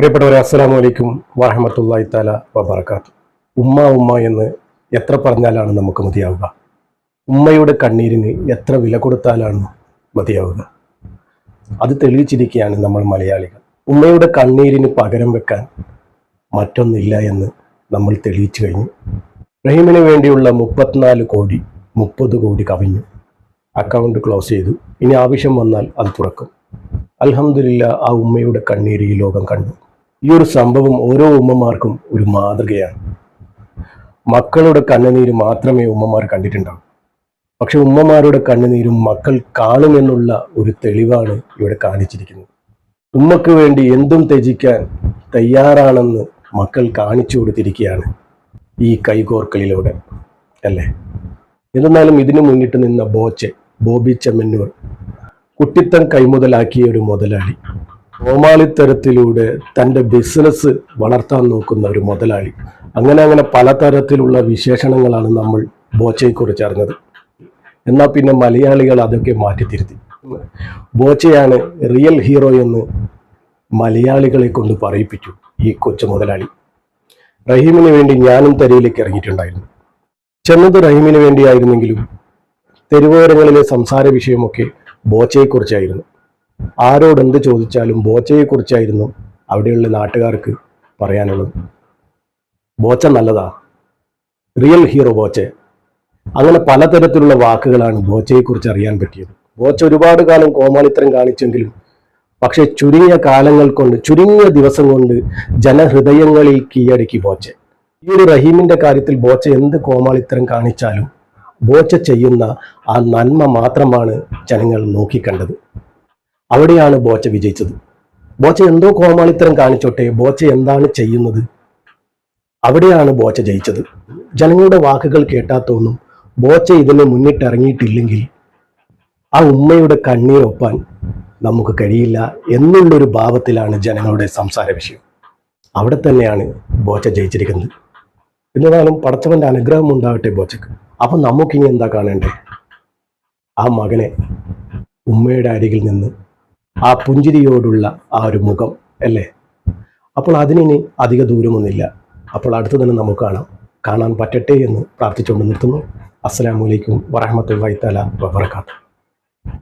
പ്രിയപ്പെട്ടവരെ അസ്സാം അലൈക്കും വറഹമത്തല്ലാഹി താല വബർക്കാത്ത് ഉമ്മ ഉമ്മ എന്ന് എത്ര പറഞ്ഞാലാണ് നമുക്ക് മതിയാവുക? ഉമ്മയുടെ കണ്ണീരിന് എത്ര വില കൊടുത്താലാണ് മതിയാവുക? അത് തെളിയിച്ചിരിക്കുകയാണ് നമ്മൾ മലയാളികൾ. ഉമ്മയുടെ കണ്ണീരിന് പകരം വെക്കാൻ മറ്റൊന്നില്ല എന്ന് നമ്മൾ തെളിയിച്ചു കഴിഞ്ഞു. റഹീമിന് വേണ്ടിയുള്ള മുപ്പത്തിനാല് കോടി മുപ്പത് കോടി കവിഞ്ഞു. അക്കൗണ്ട് ക്ലോസ് ചെയ്തു. ഇനി ആവശ്യം വന്നാൽ അത് തുറക്കും. അലഹമില്ല ആ ഉമ്മയുടെ കണ്ണീര് ലോകം കണ്ടു. ഈ ഒരു സംഭവം ഓരോ ഉമ്മമാർക്കും ഒരു മാതൃകയാണ്. മക്കളുടെ കണ്ണുനീര് മാത്രമേ ഉമ്മമാർ കണ്ടിട്ടുണ്ടാവൂ. പക്ഷെ ഉമ്മമാരുടെ കണ്ണുനീരും മക്കൾ കാണുമെന്നുള്ള ഒരു തെളിവാണ് ഇവിടെ കാണിച്ചിരിക്കുന്നത്. ഉമ്മക്ക് വേണ്ടി എന്തും ത്യജിക്കാൻ തയ്യാറാണെന്ന് മക്കൾ കാണിച്ചു കൊടുത്തിരിക്കുകയാണ് ഈ കൈകോർക്കലിലൂടെ അല്ലേ? എന്നാലും ഇതിനു മുന്നിട്ട് നിന്ന ബോച്ചെ ബോബി ചെമ്മന്നൂർ കുട്ടിത്തം കൈമുതലാക്കിയ ഒരു മുതലാളി. കോമാളിത്തരത്തിലൂടെ തന്റെ ബിസിനസ് വളർത്താൻ നോക്കുന്ന ഒരു മുതലാളി. അങ്ങനെ അങ്ങനെ പലതരത്തിലുള്ള വിശേഷണങ്ങളാണ് നമ്മൾ ബോച്ചയെക്കുറിച്ച് അറിഞ്ഞത്. എന്നാൽ പിന്നെ മലയാളികൾ അതൊക്കെ മാറ്റിത്തിരുത്തി ബോച്ചയാണ് റിയൽ ഹീറോ എന്ന് മലയാളികളെ കൊണ്ട് പറയിപ്പിച്ചു ഈ കൊച്ചു മുതലാളി. റഹീമിന് വേണ്ടി ഞാനും തരയിലേക്ക് ഇറങ്ങിയിട്ടുണ്ടായിരുന്നു. ചെന്നത് റഹീമിന് വേണ്ടിയായിരുന്നെങ്കിലും തെരുവോരങ്ങളിലെ സംസാര വിഷയമൊക്കെ ബോച്ചയെക്കുറിച്ചായിരുന്നു. ആരോട് എന്ത് ചോദിച്ചാലും ബോച്ചയെക്കുറിച്ചായിരുന്നു അവിടെയുള്ള നാട്ടുകാർക്ക് പറയാനുള്ളത്. ബോച്ച നല്ലതാ. Real hero Boche. അങ്ങനെ പലതരത്തിലുള്ള വാക്കുകളാണ് ബോച്ചയെക്കുറിച്ച് അറിയാൻ പറ്റിയത്. ബോച്ച ഒരുപാട് കാലം കോമാളിത്തരം കാണിച്ചെങ്കിലും പക്ഷെ ചുരുങ്ങിയ കാലങ്ങൾ കൊണ്ട് ചുരുങ്ങിയ ദിവസം കൊണ്ട് ജനഹൃദയങ്ങളിൽ കീഴടക്കി ബോച്ച. ഈ ഒരു റഹീമിന്റെ കാര്യത്തിൽ ബോച്ച എന്ത് കോമാളിത്തരം കാണിച്ചാലും ബോച്ച ചെയ്യുന്ന ആ നന്മ മാത്രമാണ് ജനങ്ങൾ നോക്കിക്കണ്ടത്. അവിടെയാണ് ബോച്ച വിജയിച്ചത്. ബോച്ച എന്തോ കോമാളിത്തരം കാണിച്ചോട്ടെ ബോച്ച എന്താണ് ചെയ്യുന്നത്? അവിടെയാണ് ബോച്ച ജയിച്ചത്. ജനങ്ങളുടെ വാക്കുകൾ കേട്ടാത്തോന്നും ബോച്ച ഇതിനെ മുന്നിട്ടിറങ്ങിയിട്ടില്ലെങ്കിൽ ആ ഉമ്മയുടെ കണ്ണീരൊപ്പാൻ നമുക്ക് കഴിയില്ല എന്നുള്ളൊരു ഭാവത്തിലാണ് ജനങ്ങളുടെ സംസാര വിഷയം. അവിടെ തന്നെയാണ് ബോച്ച ജയിച്ചിരിക്കുന്നത്. എന്നിരുന്നാലും പടച്ചവന്റെ അനുഗ്രഹം ഉണ്ടാവട്ടെ ബോച്ചക്ക്. അപ്പൊ നമുക്കിനി എന്താ കാണേണ്ടത് ആ മകനെ ഉമ്മയുടെ അരികിൽ നിന്ന് ആ പുഞ്ചിരിയോടുള്ള ആ ഒരു മുഖം അല്ലേ? അപ്പോൾ അതിനി അധിക ദൂരമൊന്നുമില്ല. അപ്പോൾ അടുത്ത് തന്നെ നമുക്ക് കാണാം. കാണാൻ പറ്റട്ടെ എന്ന് പ്രാർത്ഥിച്ചുകൊണ്ട് നിർത്തുന്നു. അസ്സലാമലൈക്കും വറഹമത്തല്ലാ തല വബർക്കാത്തു